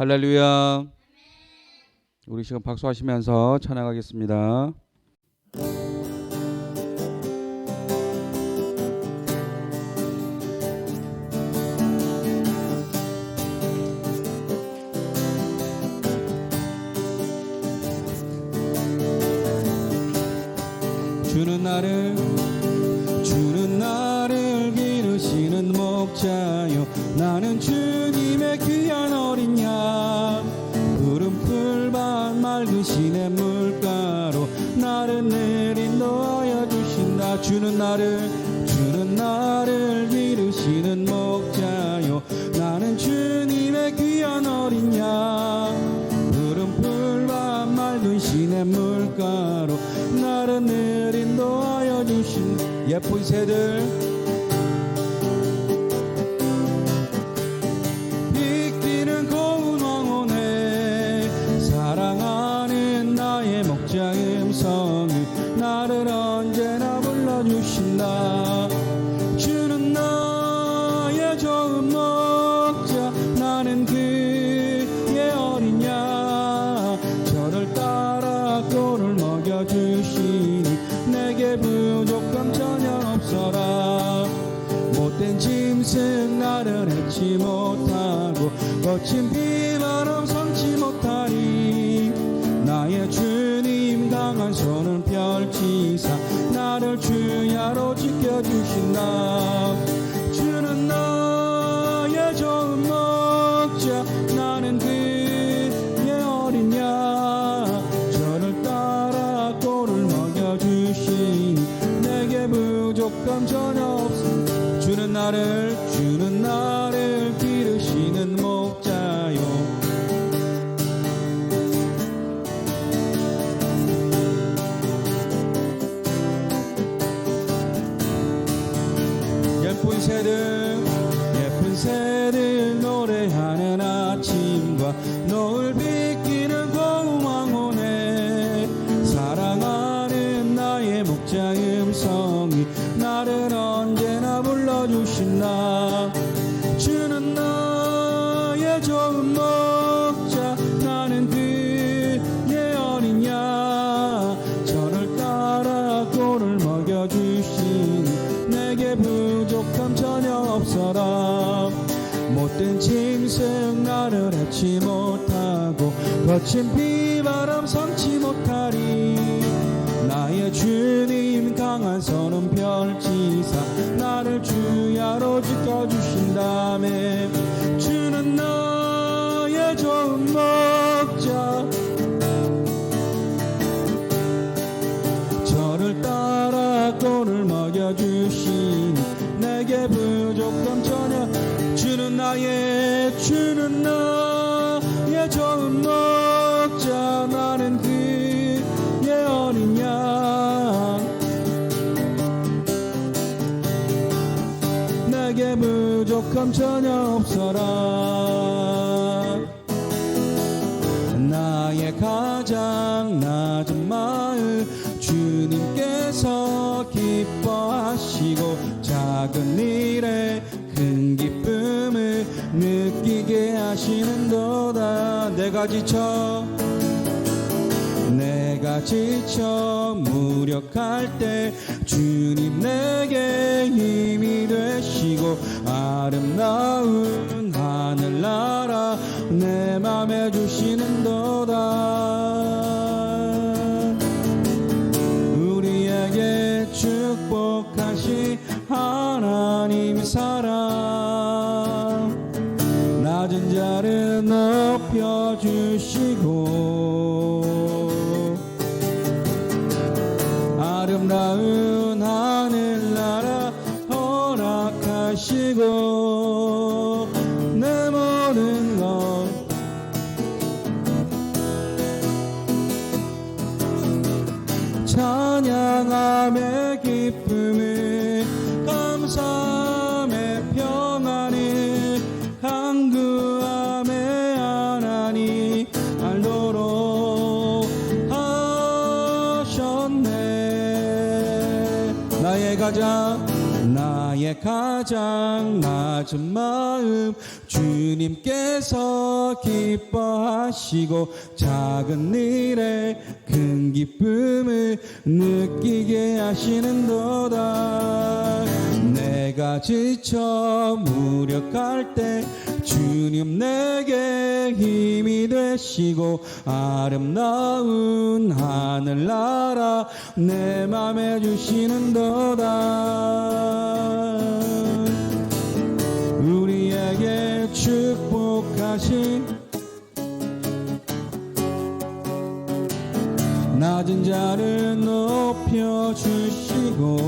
할렐루야. 우리 시간 박수하시면서 찬양하겠습니다. 주는 나를 기르시는 목자요. 나는 주님의 귀한 어린 양. 푸른 풀밭 맑은 시냇 물가로 나를 늘 인도하여 주신다. 주는 나를 주는 나를 기르시는 목자요. 나는 주님의 귀한 어린 양. 푸른 풀밭 맑은 시냇 물가로 나를 늘 인도하여 주신 예쁜 새들 거친 비바람 삼지 못하리. 나의 주님 강한 손을 펼치사. 나를 주야로 지켜주신다 주는 나의 좋은 목자. 나는 그의 어린 양 저를 따라 꼴을 먹여주시니 내게 부족함 전혀 없음. 주는 나를 예쁜 새들 예쁜 새들 노래하는 아침과 노을 비 해치 못하고 거친 비바람 삼지 못하리. 나의 주님 강한 손은 펼치사. 나를 주야로 지켜주신다며 주는 나의 좋은 목 전혀 없어라. 나의 가장 낮은 마음 주님께서 기뻐하시고 작은 일에 큰 기쁨을 느끼게 하시는도다. 내가 지쳐 내가 지쳐 무력할 때 주님 내게 힘이 되시고 아름다운 하늘나라 내 맘에 주시는 도다. 우리에게 축복하신 하나님 사랑. 낮은 자를 높여주시고 아름다운 가장 나의 가장 낮은 마음 주님께서 기뻐하시고 작은 일에 큰 기쁨을 느끼게 하시는도다. 내가 지쳐 무력할 때 주님 내게 힘이 되시고 아름다운 하늘나라 내 맘에 주시는도다. 우리에게 축 복하신 낮은 자를 높여 주시고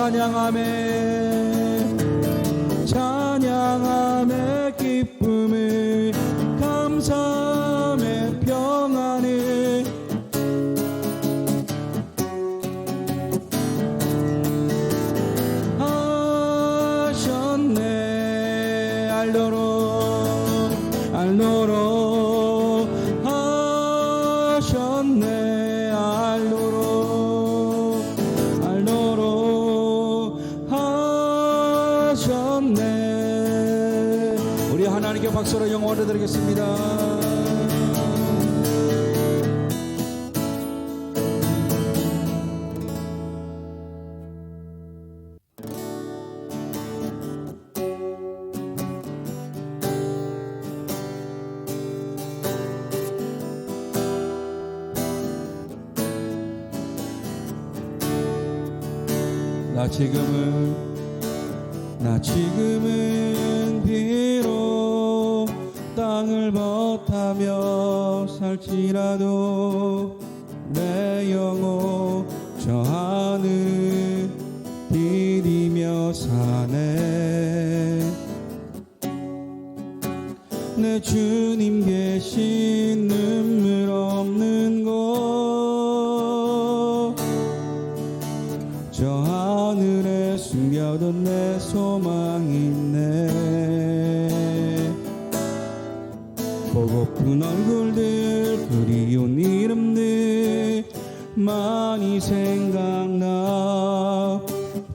찬양함의 찬양함의 기쁨을 감사함의 평안을. 하셨네 알도록 알도록 나 지금은 나 지금은 비록 땅을 벗하며 살지라도 내 영혼 저 하늘 디디며 사네. 내 주 보고픈 얼굴들. 그리운 이름들 많이 생각나.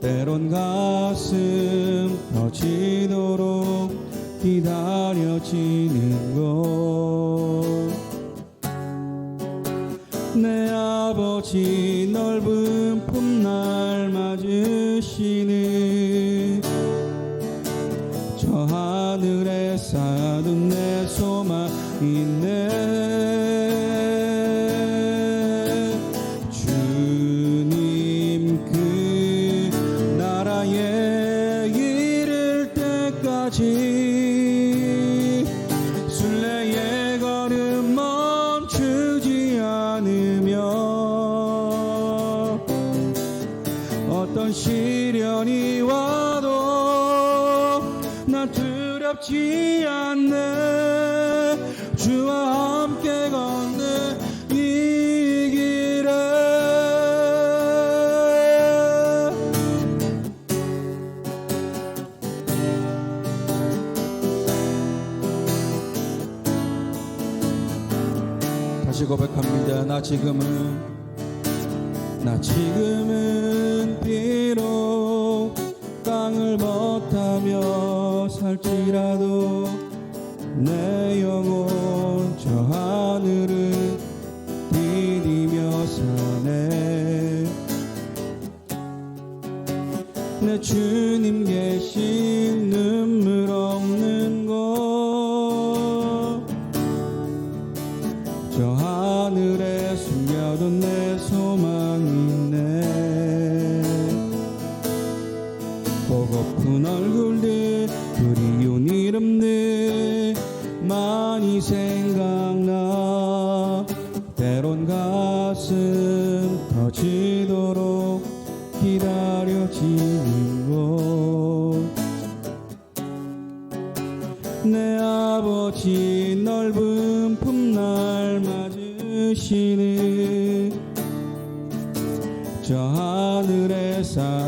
때론 가슴 터지도록 기다려지는 것. 내 아버지 넓은 품날 맞으시는 저 하늘에 쌓아둔 내 소망 그 시련이 와도 난 두렵지 않네 주와 함께 걷는 이 길에 다시 고백합니다. 나 지금은 나 지금은 비록 땅을 벗하며 살지라도 내 주님 계신 눈물 없는 곳. 저 하늘에 숨겨둔 내 소망이 있네. 보고픈 얼굴들 그리운 이름들 많이 생각나. 때론 가슴 터지도록 기다려지는 맞으시네 저 하늘에 사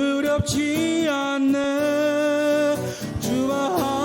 두렵지 않네. 주와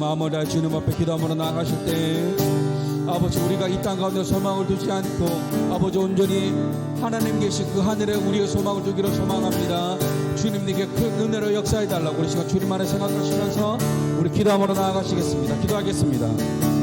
마음을 다해 주님 앞에 기도함으로 나아가실 때 아버지 우리가 이 땅 가운데 소망을 두지 않고 아버지 온전히 하나님 계신 그 하늘에 우리의 소망을 두기로 소망합니다. 주님님께 큰 은혜로 역사해 달라고 우리 시간 주님 안에 생각하시면서 우리 기도함으로 나아가시겠습니다. 기도하겠습니다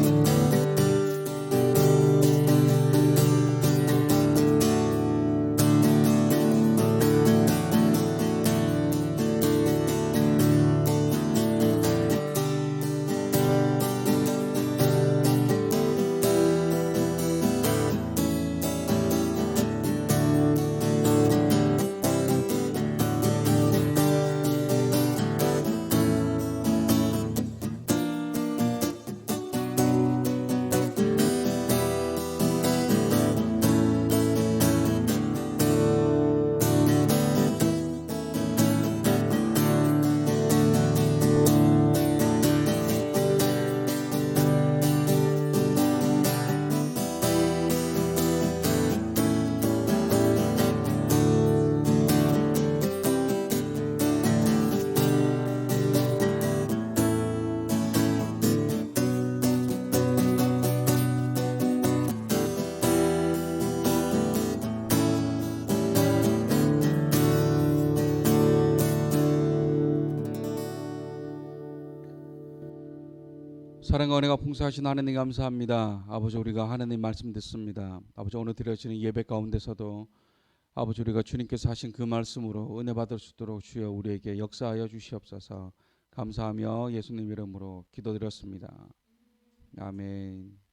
사랑과 은혜가 풍성하신 하나님 감사합니다. 아버지 우리가 하나님 말씀 듣습니다. 아버지 오늘 드려지는 예배 가운데서도 아버지 우리가 주님께서 하신 그 말씀으로 은혜 받을 수 있도록 주여 우리에게 역사하여 주시옵소서. 감사하며 예수님 이름으로 기도드렸습니다. 아멘.